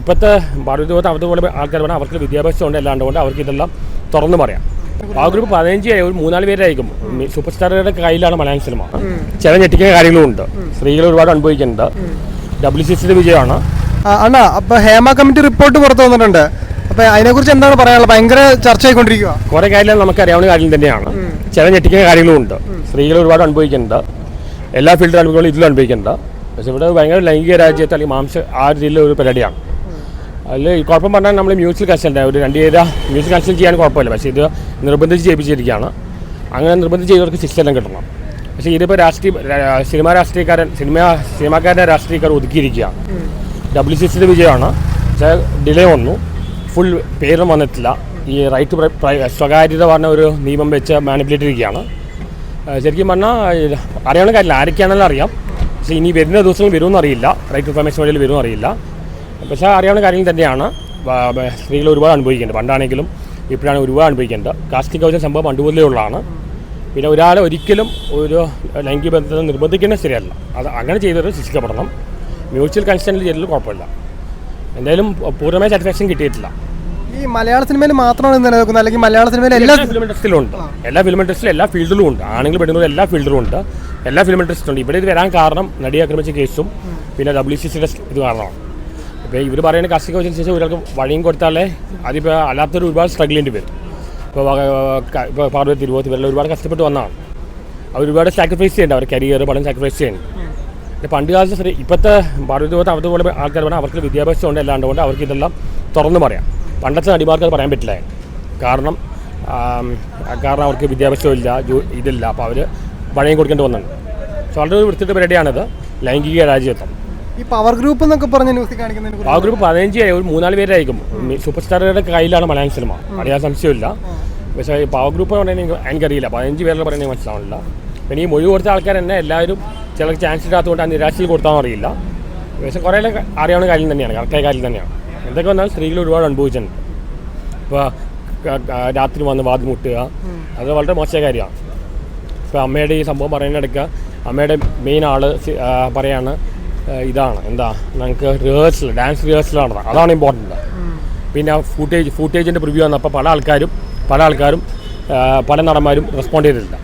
ഇപ്പോഴത്തെ ഭാരതീയത്തെ അതുപോലെ ആൾക്കാർ പറഞ്ഞാൽ അവർക്ക് വിദ്യാഭ്യാസം ഉണ്ട് അല്ലാണ്ട് കൊണ്ട് അവർക്ക് ഇതെല്ലാം തുറന്നു പറയാം. ആ ഗ്രൂപ്പ് പതിനഞ്ച് ഒരു മൂന്നാൽ പേരായിരിക്കും സൂപ്പർ സ്റ്റാറുടെ കയ്യിലാണ് മലയാളം സിനിമ. ചില ഞെട്ടിക്കുന്ന കാര്യങ്ങളും ഉണ്ട് സ്ത്രീകൾ ഒരുപാട് അനുഭവിക്കുന്നുണ്ട്. ഡബ്ല്യു സി സിയുടെ വിജയമാണ്. അണ്ണാ അപ്പൊ ഹേമ കമ്മിറ്റി റിപ്പോർട്ട് പുറത്തു വന്നിട്ടുണ്ട്. അപ്പൊ അതിനെക്കുറിച്ച് എന്താണ് പറയാനുള്ളത്? ഭയങ്കര ചർച്ച ആയിക്കൊണ്ടിരിക്കുക കുറേ കാര്യങ്ങൾ നമുക്ക് അറിയാവുന്ന കാര്യം തന്നെയാണ്. ചില ഞെട്ടിക്കുന്ന കാര്യങ്ങളും ഉണ്ട് സ്ത്രീകൾ ഒരുപാട് അനുഭവിക്കുന്നുണ്ട്. എല്ലാ ഫീൽഡിലും അനുഭവങ്ങളും ഇതിലും അനുഭവിക്കുന്നുണ്ട്. പക്ഷെ ഇവിടെ ഭയങ്കര ലൈംഗിക രാജ്യത്ത് അല്ലെങ്കിൽ മാംസ ആ രീതിയിലുള്ള ഒരു പരിപാടിയാണ്. അതിൽ കുഴപ്പം പറഞ്ഞാൽ നമ്മൾ മ്യൂച്വൽ കൺസൾട്ട് ഒരു രണ്ട് പേര് മ്യൂച്വൽ കൺസൾട്ട് ചെയ്യാൻ കുഴപ്പമില്ല. പക്ഷേ ഇത് നിർബന്ധിച്ച് ചെയ്യിപ്പിച്ചിരിക്കുകയാണ് അങ്ങനെ നിർബന്ധിച്ച് ചെയ്തവർക്ക് ശിക്ഷ എല്ലാം കിട്ടണം. പക്ഷേ ഇതിപ്പോൾ രാഷ്ട്രീയ സിനിമ രാഷ്ട്രീയക്കാരൻ സിനിമ സിനിമാക്കാരുടെ രാഷ്ട്രീയക്കാർ ഒതുക്കിയിരിക്കുകയാണ് ഡബ്ല്യു സി സിയുടെ വിജയമാണ്. പക്ഷേ ഡിലേ വന്നു. ഫുൾ പേരും വന്നിട്ടില്ല. ഈ റൈറ്റ് സ്വകാര്യത പറഞ്ഞ ഒരു നിയമം വെച്ച് മാനിപ്പുലേറ്റ് ശരിക്കും പറഞ്ഞാൽ അറിയാവുന്ന കാര്യമില്ല. ആരൊക്കെയാണെങ്കിലും അറിയാം പക്ഷേ ഇനി വരുന്ന ദിവസങ്ങൾ വരുമെന്നറിയില്ല റൈറ്റ് ഇൻഫർമേഷൻ വഴിയിൽ വരുമെന്ന് അറിയില്ല. പക്ഷേ അറിയാവുന്ന കാര്യം തന്നെയാണ്. സ്ത്രീകൾ ഒരുപാട് അനുഭവിക്കുന്നുണ്ട് പണ്ടാണെങ്കിലും ഇപ്പോഴാണ് ഒരുപാട് അനുഭവിക്കേണ്ടത്. കാസ്റ്റിംഗ് കൗച സംഭവം പണ്ട് മുതലേ ഉള്ളതാണ്. പിന്നെ ഒരാളെ ഒരിക്കലും ഒരു ലൈംഗിക ബന്ധത്തിൽ നിർബന്ധിക്കുന്നത് ശരിയല്ല. അത് അങ്ങനെ ചെയ്തത് ശിക്ഷിക്കപ്പെടണം. മ്യൂച്വൽ കൺസെന്റിൽ ചെയ്തതിൽ കുഴപ്പമില്ല. എന്തായാലും പൂർണമായ സാറ്റിസ്ഫാക്ഷൻ കിട്ടിയിട്ടില്ല. ഈ മലയാള സിനിമയിൽ മാത്രമാണ് നിലനിൽക്കുന്നത്? അല്ലെങ്കിൽ മലയാള സിനിമയിൽ എല്ലാ ഫിലിം ഇൻഡസ്ട്രിയിലും ഉണ്ട്. എല്ലാ ഫിലിം ഇൻഡസ്ട്രിയിലും എല്ലാ ഫീൽഡിലും ഉണ്ട്. ആണെങ്കിൽ പെടുന്നത് എല്ലാ ഫീൽഡിലും ഉണ്ട്. എല്ലാ ഫിലിം ഇൻഡസ്ട്രിയിലും ഉണ്ട്. ഇവിടെ ഇത് വരാൻ കാരണം നടി ആക്രമിച്ച കേസും പിന്നെ ഡബ്ല്യു സി സിയുടെ ഇത് കാരണമാണ്. ഇവർ പറയുന്ന കർഷക ശേഷം ഒരാൾക്ക് വഴിയും കൊടുത്താലേ അതിപ്പോൾ അല്ലാത്തൊരു ഒരുപാട് സ്ട്രഗിൾ ചെയ്യേണ്ടി വരും. ഇപ്പോൾ ഇപ്പോൾ പാർവതി തിരുവോത്ത് ഇവരെല്ലാം ഒരുപാട് കഷ്ടപ്പെട്ട് വന്നതാണ്. അവർ ഒരുപാട് സാക്രിഫൈസ് ചെയ്യേണ്ട അവർ കരിയർ പണം സാക്രിഫൈസ് ചെയ്യേണ്ട പണ്ട് കാലത്ത് ശരി ഇപ്പോഴത്തെ പാർവതി തിരുവോത്ത് അവരുടെ പോലെ ആൾക്കാർ പറഞ്ഞാൽ അവർക്ക് വിദ്യാഭ്യാസം ഉണ്ട് അല്ലാണ്ട് കൊണ്ട് അവർക്ക് ഇതെല്ലാം തുറന്നു പറയാം. പണ്ടത്തെ നടിമാർക്ക് അത് പറയാൻ പറ്റില്ല. കാരണം കാരണം അവർക്ക് വിദ്യാഭ്യാസം ഇല്ല ജോ- ഇതില്ല. അപ്പോൾ അവർ പഴയം കൊടുക്കേണ്ടി വന്നിട്ടുണ്ട്. സോ വളരെ ഒരു വൃത്തിയുടെ പരിപാടിയാണിത് ലൈംഗിക രാജ്യത്വം. ഈ പവർ ഗ്രൂപ്പ് എന്നൊക്കെ പറഞ്ഞ ന്യൂസ് കാണിക്കുന്നതിനെ ആ ഗ്രൂപ്പ് പതിനഞ്ച് ഒരു മൂന്നാൽ പേരായിരിക്കും സൂപ്പർ സ്റ്റാറുകളുടെ കയ്യിലാണ് മലയാളം സിനിമ അറിയാൻ സംശയമില്ല പക്ഷേ ഈ പവർ ഗ്രൂപ്പ് പറയുന്നത് എനിക്ക് എനിക്കറിയില്ല. പതിനഞ്ച് പേരുടെ പറയുന്നത് മനസ്സിലാവില്ല പിന്നെ ഈ മൊഴി കൊടുത്ത ആൾക്കാർ തന്നെ എല്ലാവരും ചില ചാൻസ് ഇടാത്തതുകൊണ്ട് ആ നിരാശയിൽ കൊടുത്താൽ അറിയില്ല. പക്ഷേ കുറേ അറിയാവുന്ന കാര്യം തന്നെയാണ്. കറക്റ്റായ കാര്യം തന്നെയാണ്. എന്തൊക്കെ വന്നാലും സ്ത്രീകൾ ഒരുപാട് അനുഭവിച്ചിട്ടുണ്ട്. ഇപ്പോൾ രാത്രി വന്ന് വാതി മുട്ടുക. അത് വളരെ മോശമായ കാര്യമാണ്. ഇപ്പോൾ അമ്മയുടെ ഈ സംഭവം പറയുന്നിടയ്ക്ക് അമ്മയുടെ മെയിൻ ആൾ പറയാണ് ഇതാണ്. എന്താ? നമുക്ക് റിഹേഴ്സൽ ഡാൻസ് റിഹേഴ്സലാണ് അതാണ് ഇമ്പോർട്ടന്റ് പിന്നെ ഫൂട്ടേജ് ഫൂട്ടേജിന്റെ പ്രിവ്യൂ വന്നപ്പോൾ പല ആൾക്കാരും പല ആൾക്കാരും പല നടന്മാരും റെസ്പോണ്ട് ചെയ്തിട്ടില്ല